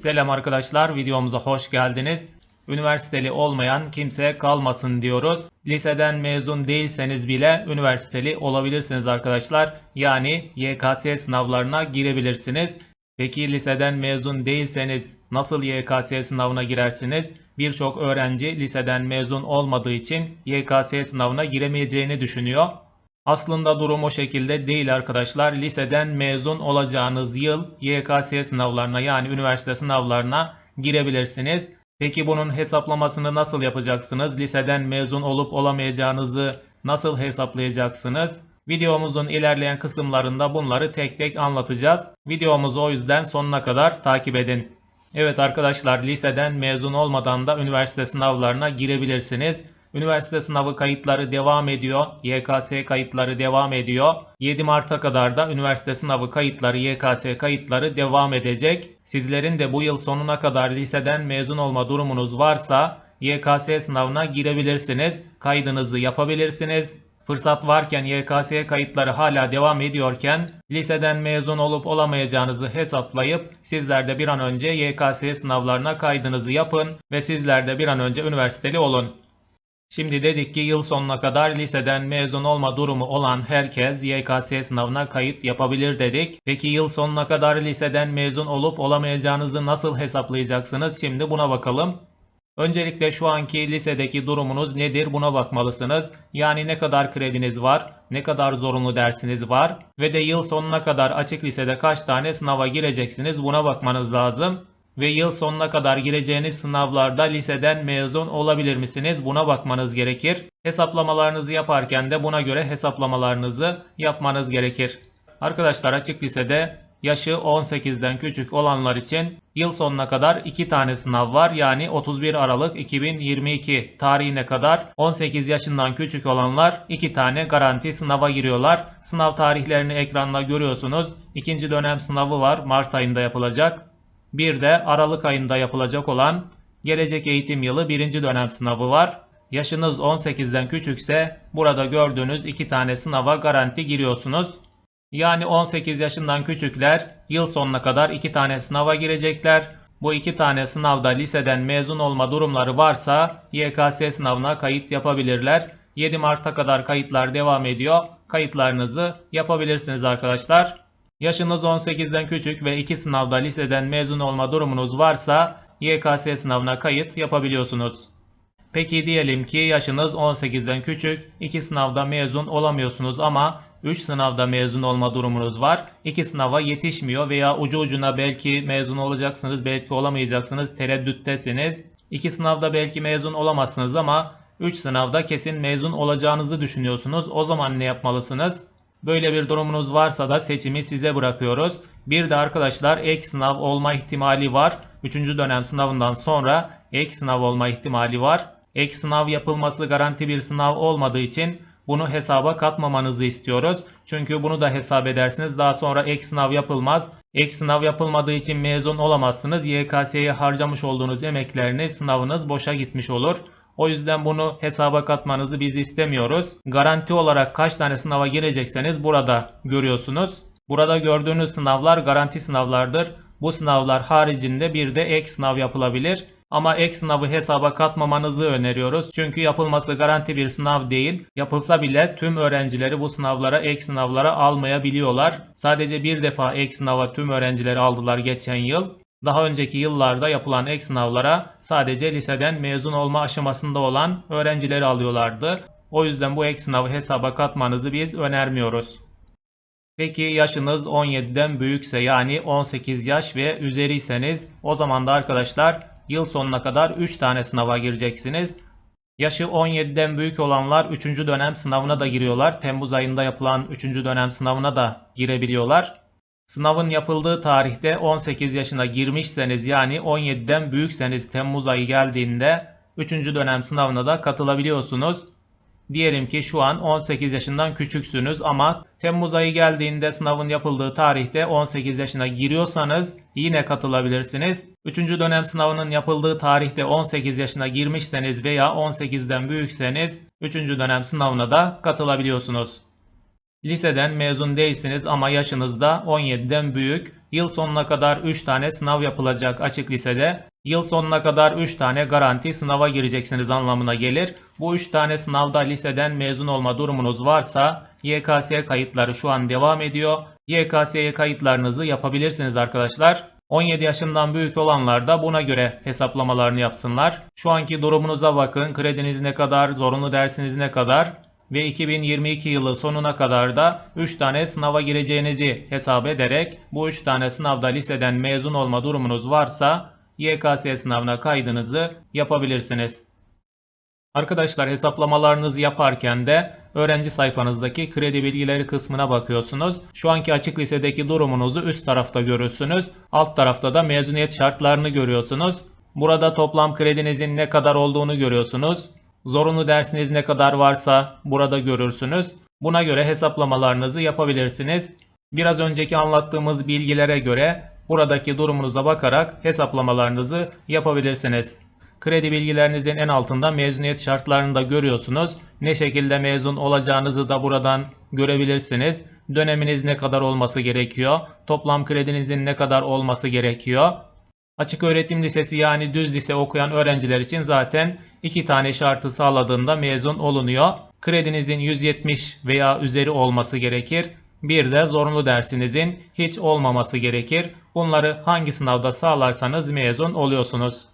Selam arkadaşlar, videomuza hoş geldiniz. Üniversiteli olmayan kimse kalmasın diyoruz. Liseden mezun değilseniz bile üniversiteli olabilirsiniz arkadaşlar. Yani YKS sınavlarına girebilirsiniz. Peki liseden mezun değilseniz nasıl YKS sınavına girersiniz? Birçok öğrenci liseden mezun olmadığı için YKS sınavına giremeyeceğini düşünüyor. Aslında durum o şekilde değil arkadaşlar. Liseden mezun olacağınız yıl YKS sınavlarına yani üniversite sınavlarına girebilirsiniz. Peki bunun hesaplamasını nasıl yapacaksınız? Liseden mezun olup olamayacağınızı nasıl hesaplayacaksınız? Videomuzun ilerleyen kısımlarında bunları tek tek anlatacağız. Videomuzu o yüzden sonuna kadar takip edin. Evet arkadaşlar liseden mezun olmadan da üniversite sınavlarına girebilirsiniz. Üniversite sınavı kayıtları devam ediyor. YKS kayıtları devam ediyor. 7 Mart'a kadar da üniversite sınavı kayıtları, YKS kayıtları devam edecek. Sizlerin de bu yıl sonuna kadar liseden mezun olma durumunuz varsa YKS sınavına girebilirsiniz. Kaydınızı yapabilirsiniz. Fırsat varken YKS kayıtları hala devam ediyorken liseden mezun olup olamayacağınızı hesaplayıp sizler de bir an önce YKS sınavlarına kaydınızı yapın ve sizler de bir an önce üniversiteli olun. Şimdi dedik ki yıl sonuna kadar liseden mezun olma durumu olan herkes YKS sınavına kayıt yapabilir dedik. Peki yıl sonuna kadar liseden mezun olup olamayacağınızı nasıl hesaplayacaksınız? Şimdi buna bakalım. Öncelikle şu anki lisedeki durumunuz nedir buna bakmalısınız. Yani ne kadar krediniz var, ne kadar zorunlu dersiniz var ve de yıl sonuna kadar açık lisede kaç tane sınava gireceksiniz buna bakmanız lazım. Ve yıl sonuna kadar gireceğiniz sınavlarda liseden mezun olabilir misiniz? Buna bakmanız gerekir. Hesaplamalarınızı yaparken de buna göre hesaplamalarınızı yapmanız gerekir. Arkadaşlar açık lisede yaşı 18'den küçük olanlar için yıl sonuna kadar 2 tane sınav var. Yani 31 Aralık 2022 tarihine kadar 18 yaşından küçük olanlar 2 tane garanti sınava giriyorlar. Sınav tarihlerini ekranda görüyorsunuz. İkinci dönem sınavı var. Mart ayında yapılacak. Bir de Aralık ayında yapılacak olan gelecek eğitim yılı birinci dönem sınavı var. Yaşınız 18'den küçükse burada gördüğünüz iki tane sınava garanti giriyorsunuz. Yani 18 yaşından küçükler yıl sonuna kadar iki tane sınava girecekler. Bu iki tane sınavda liseden mezun olma durumları varsa YKS sınavına kayıt yapabilirler. 7 Mart'a kadar kayıtlar devam ediyor. Kayıtlarınızı yapabilirsiniz arkadaşlar. Yaşınız 18'den küçük ve iki sınavda liseden mezun olma durumunuz varsa YKS sınavına kayıt yapabiliyorsunuz. Peki diyelim ki yaşınız 18'den küçük, iki sınavda mezun olamıyorsunuz ama 3 sınavda mezun olma durumunuz var. 2 sınava yetişmiyor veya ucu ucuna belki mezun olacaksınız, belki olamayacaksınız, tereddüttesiniz. 2 sınavda belki mezun olamazsınız ama 3 sınavda kesin mezun olacağınızı düşünüyorsunuz. O zaman ne yapmalısınız? Böyle bir durumunuz varsa da seçimi size bırakıyoruz. Bir de arkadaşlar ek sınav olma ihtimali var. 3. dönem sınavından sonra ek sınav olma ihtimali var. Ek sınav yapılması garanti bir sınav olmadığı için bunu hesaba katmamanızı istiyoruz. Çünkü bunu da hesap edersiniz. Daha sonra ek sınav yapılmaz. Ek sınav yapılmadığı için mezun olamazsınız. YKS'ye harcamış olduğunuz emekleriniz, sınavınız boşa gitmiş olur. O yüzden bunu hesaba katmanızı biz istemiyoruz. Garanti olarak kaç tane sınava girecekseniz burada görüyorsunuz. Burada gördüğünüz sınavlar garanti sınavlardır. Bu sınavlar haricinde bir de ek sınav yapılabilir. Ama ek sınavı hesaba katmamanızı öneriyoruz. Çünkü yapılması garanti bir sınav değil. Yapılsa bile tüm öğrencileri bu sınavlara ek sınavlara almayabiliyorlar. Sadece bir defa ek sınava tüm öğrencileri aldılar geçen yıl. Daha önceki yıllarda yapılan ek sınavlara sadece liseden mezun olma aşamasında olan öğrencileri alıyorlardı. O yüzden bu ek sınavı hesaba katmanızı biz önermiyoruz. Peki yaşınız 17'den büyükse yani 18 yaş ve üzeriyseniz o zaman da arkadaşlar yıl sonuna kadar 3 tane sınava gireceksiniz. Yaşı 17'den büyük olanlar 3. dönem sınavına da giriyorlar. Temmuz ayında yapılan 3. dönem sınavına da girebiliyorlar. Sınavın yapıldığı tarihte 18 yaşına girmişseniz yani 17'den büyükseniz Temmuz ayı geldiğinde 3. dönem sınavına da katılabiliyorsunuz. Diyelim ki şu an 18 yaşından küçüksünüz ama Temmuz ayı geldiğinde sınavın yapıldığı tarihte 18 yaşına giriyorsanız yine katılabilirsiniz. 3. dönem sınavının yapıldığı tarihte 18 yaşına girmişseniz veya 18'den büyükseniz 3. dönem sınavına da katılabiliyorsunuz. Liseden mezun değilsiniz ama yaşınız da 17'den büyük. Yıl sonuna kadar 3 tane sınav yapılacak açık lisede. Yıl sonuna kadar 3 tane garanti sınava gireceksiniz anlamına gelir. Bu 3 tane sınavda liseden mezun olma durumunuz varsa YKS kayıtları şu an devam ediyor. YKS'ye kayıtlarınızı yapabilirsiniz arkadaşlar. 17 yaşından büyük olanlar da buna göre hesaplamalarını yapsınlar. Şu anki durumunuza bakın. Krediniz ne kadar, zorunlu dersiniz ne kadar ve 2022 yılı sonuna kadar da 3 tane sınava gireceğinizi hesap ederek bu 3 tane sınavda liseden mezun olma durumunuz varsa YKS sınavına kaydınızı yapabilirsiniz. Arkadaşlar hesaplamalarınızı yaparken de öğrenci sayfanızdaki kredi bilgileri kısmına bakıyorsunuz. Şu anki açık lisedeki durumunuzu üst tarafta görürsünüz. Alt tarafta da mezuniyet şartlarını görüyorsunuz. Burada toplam kredinizin ne kadar olduğunu görüyorsunuz. Zorunlu dersiniz ne kadar varsa burada görürsünüz. Buna göre hesaplamalarınızı yapabilirsiniz. Biraz önceki anlattığımız bilgilere göre buradaki durumunuza bakarak hesaplamalarınızı yapabilirsiniz. Kredi bilgilerinizin en altında mezuniyet şartlarını da görüyorsunuz. Ne şekilde mezun olacağınızı da buradan görebilirsiniz. Döneminiz ne kadar olması gerekiyor? Toplam kredinizin ne kadar olması gerekiyor? Açık öğretim lisesi yani düz lise okuyan öğrenciler için zaten iki tane şartı sağladığında mezun olunuyor. Kredinizin 170 veya üzeri olması gerekir. Bir de zorunlu dersinizin hiç olmaması gerekir. Bunları hangi sınavda sağlarsanız mezun oluyorsunuz.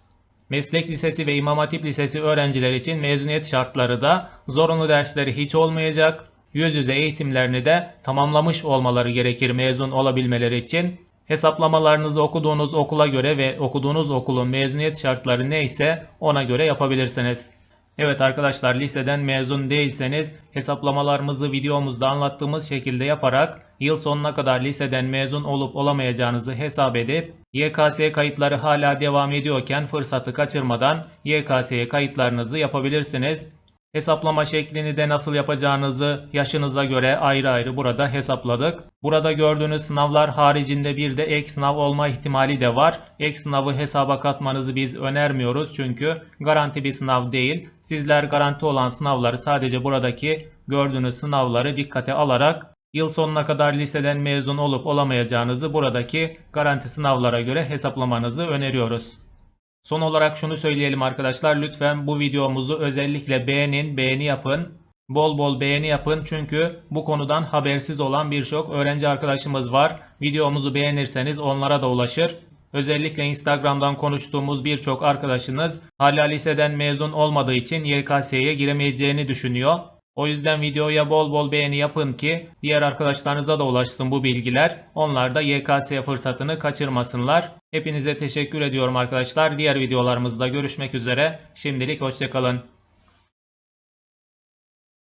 Meslek lisesi ve İmam Hatip lisesi öğrenciler için mezuniyet şartları da zorunlu dersleri hiç olmayacak. Yüz yüze eğitimlerini de tamamlamış olmaları gerekir mezun olabilmeleri için. Hesaplamalarınızı okuduğunuz okula göre ve okuduğunuz okulun mezuniyet şartları neyse ona göre yapabilirsiniz. Evet arkadaşlar liseden mezun değilseniz hesaplamalarımızı videomuzda anlattığımız şekilde yaparak yıl sonuna kadar liseden mezun olup olamayacağınızı hesap edip YKS kayıtları hala devam ediyorken fırsatı kaçırmadan YKS'ye kayıtlarınızı yapabilirsiniz. Hesaplama şeklini de nasıl yapacağınızı yaşınıza göre ayrı ayrı burada hesapladık. Burada gördüğünüz sınavlar haricinde bir de ek sınav olma ihtimali de var. Ek sınavı hesaba katmanızı biz önermiyoruz çünkü garanti bir sınav değil. Sizler garanti olan sınavları sadece buradaki gördüğünüz sınavları dikkate alarak yıl sonuna kadar liseden mezun olup olamayacağınızı buradaki garanti sınavlara göre hesaplamanızı öneriyoruz. Son olarak şunu söyleyelim arkadaşlar. Lütfen bu videomuzu özellikle beğenin, beğeni yapın. Bol bol beğeni yapın çünkü bu konudan habersiz olan birçok öğrenci arkadaşımız var. Videomuzu beğenirseniz onlara da ulaşır. Özellikle Instagram'dan konuştuğumuz birçok arkadaşınız hala liseden mezun olmadığı için YKS'ye giremeyeceğini düşünüyor. O yüzden videoya bol bol beğeni yapın ki diğer arkadaşlarınıza da ulaşsın bu bilgiler. Onlar da YKS fırsatını kaçırmasınlar. Hepinize teşekkür ediyorum arkadaşlar. Diğer videolarımızda görüşmek üzere. Şimdilik hoşçakalın.